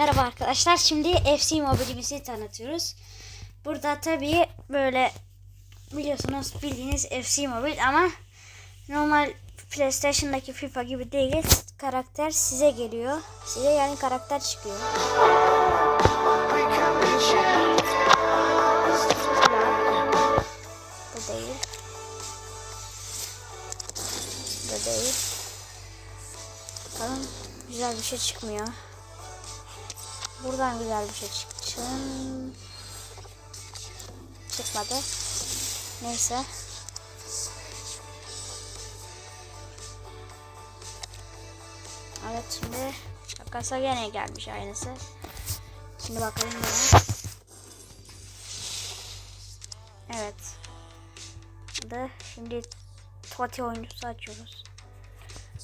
Merhaba arkadaşlar. Şimdi FC mobilimizi tanıtıyoruz. Burada tabii böyle biliyorsunuz bildiğiniz FC mobil ama normal PlayStation'daki FIFA gibi değil. Karakter size geliyor. Size yani karakter çıkıyor. Bu değil. Bu değil. Bakalım güzel bir şey çıkmıyor. Buradan güzel bir şey çıksın. Çıkmadı. Neyse. Evet şimdi Akasa gene gelmiş aynısı. Şimdi bakalım bana. Evet. Da şimdi Totti oyuncusu açıyoruz.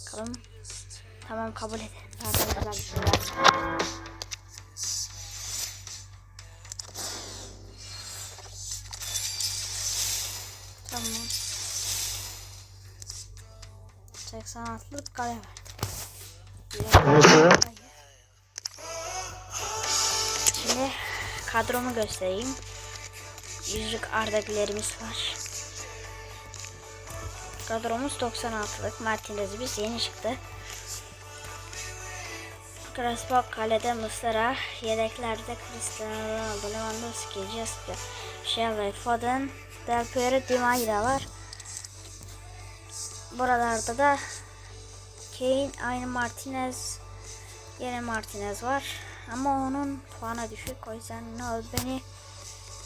Bakalım. Tamam kabul edin. Zaten güzel 86'lık kale var. Neyse. Şimdi kadromu göstereyim. Yüzlük ardakilerimiz var. Kadromuz 96'lık. Martinez biz yeni çıktı. Krasbok kalede Muslera, yedeklerde Cristiano Ronaldo, Lewandowski, Jessica, Shelley, Foden, Del Piero, Di Maria var. Buralarda da Kane, aynı Martinez, yine Martinez var. Ama onun puanı düşük. O yüzden ne oldu beni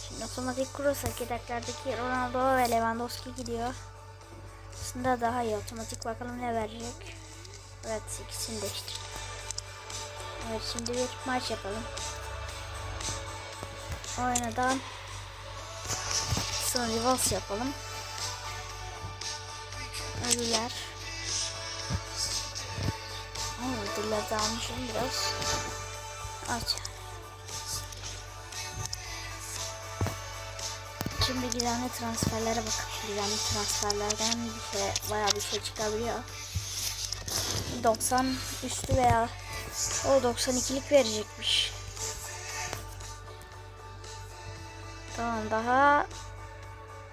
şimdi otomatik kurursak yedeklerdeki Ronaldo ve Lewandowski gidiyor. Aslında daha iyi. Otomatik bakalım ne verecek. Evet ikisini değiştir. Evet şimdi bir maç yapalım. Oynadan sonra reverse yapalım. Ödüller. Aa, ödüller almışım biraz. Aç. Şimdi gizemli transferlere bakalım. Gizemli transferlerden bir şey, bayağı bir şey çıkabiliyor. 90 üstü veya o 92'lik verecekmiş. Tamam daha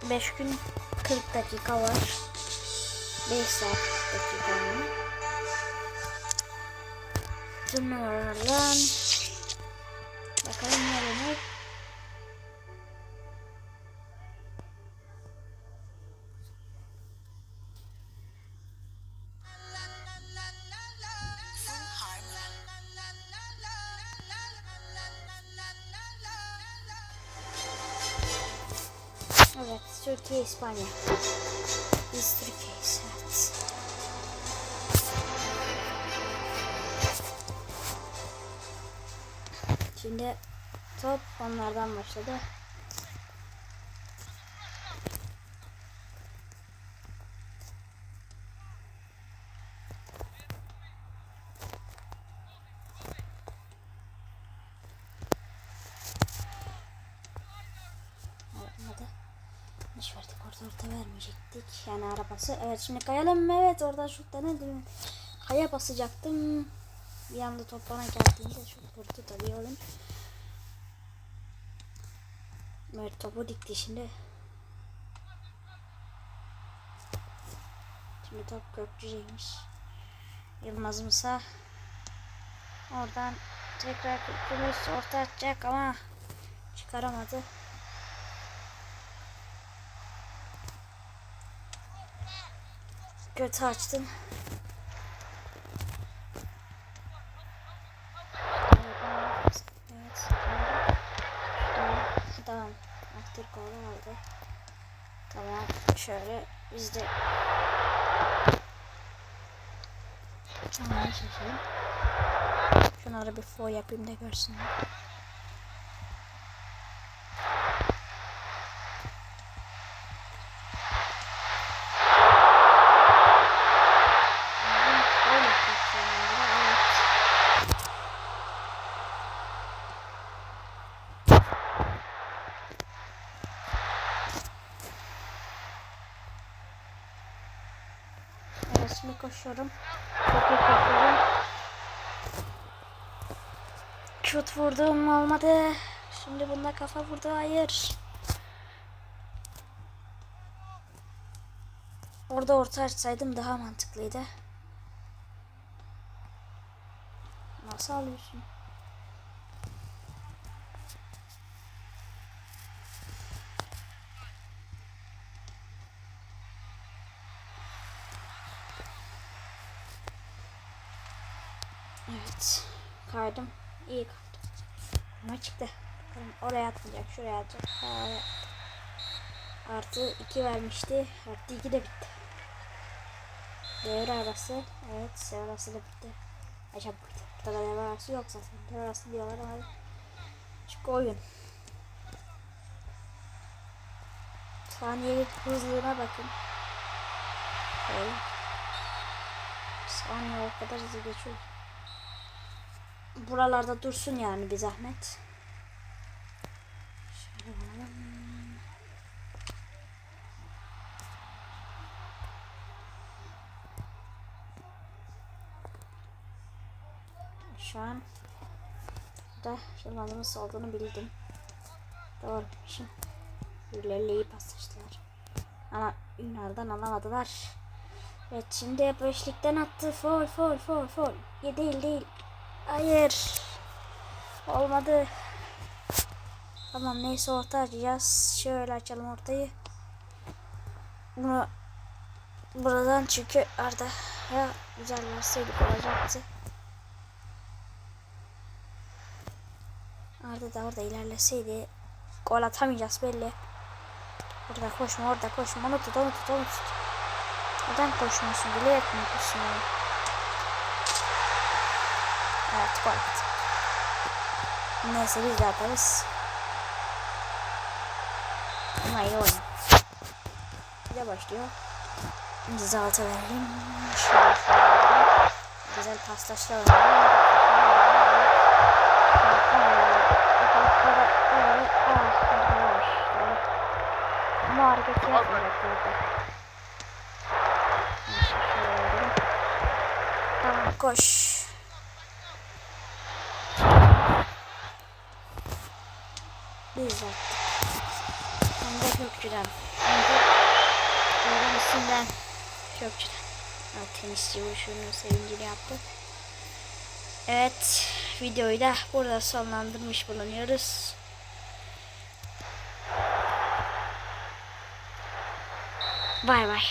5 gün 40 dakika var. 5 saat dakika yani. Tüm numaralardan bakalım ne demek. Evet, Türkiye, İspanya. Biz Türkiye'yiz, Şimdi top onlardan başladı. Hiç verdik orada vermeyecektik. Yani arabası. Evet şimdi kayalım. Evet orada şut denedim. Kaya basacaktım. Bir anda top geldiğinde şut vurdu tabii oğlum. Evet topu dikti şimdi. Şimdi top Gökçü'ymiş. Yılmaz'ımsa oradan tekrar Gökçü'müz orta atacak ama çıkaramadı. Kötü açtım. Şöyle biz de. Şunları bir foy yapayım da görsünler. Koşuyorum. Çok iyi koşuyorum. şut vurdum olmadı. Şimdi bunda kafa vurdu hayır. Orada orta açsaydım daha mantıklıydı. Nasıl alıyorsun? Evet. Kaydım. İyi kaydım. Ama çıktı. Bakalım oraya atmayacak. Şuraya atacak. Attı. Artı 2 vermişti. Artı 2 de bitti. Devre arası. Evet devre arası da bitti. Çabuk bitti. Burada devre arası yok zaten. Devre arası diyorlar ama çünkü oyun. Saniyelik hızlığına bakın. Böyle. Saniye o kadar hızlı geçiyor. Buralarda dursun yani bir zahmet. Şu an da yılanımız olduğunu bildim. Doğruymuşum. Birileri iyi paslaştılar. Ama Ünal'dan alamadılar. Evet şimdi beşlikten attı. Fol fol fol fol. Ya değil değil. Hayır. Olmadı. Tamam neyse orta açacağız. Şöyle açalım ortayı. Bunu buradan çünkü Arda ya güzel verseydik olacaktı. Arda da orada ilerleseydi gol atamayacağız belli. Burada koşma orada koşma onu tut onu tut onu tut. Neden koşmuyorsun bilerek mi koşuyorsun? Evet gol attı. Neyse biz de atarız. Ama iyi oyun. Bir de başlıyor. Biz altı verelim. Şöyle şöyle. Güzel paslaşlar Ama hareketi yapmayacak burada. Neyse, şöyle verelim. Tamam koş. Biz attık. Hem de kökçüden. Hem de kökçüden. Evet, tenisçi vuruşunun sevincini yaptı. Evet, videoyu da burada sonlandırmış bulunuyoruz. Bay bay.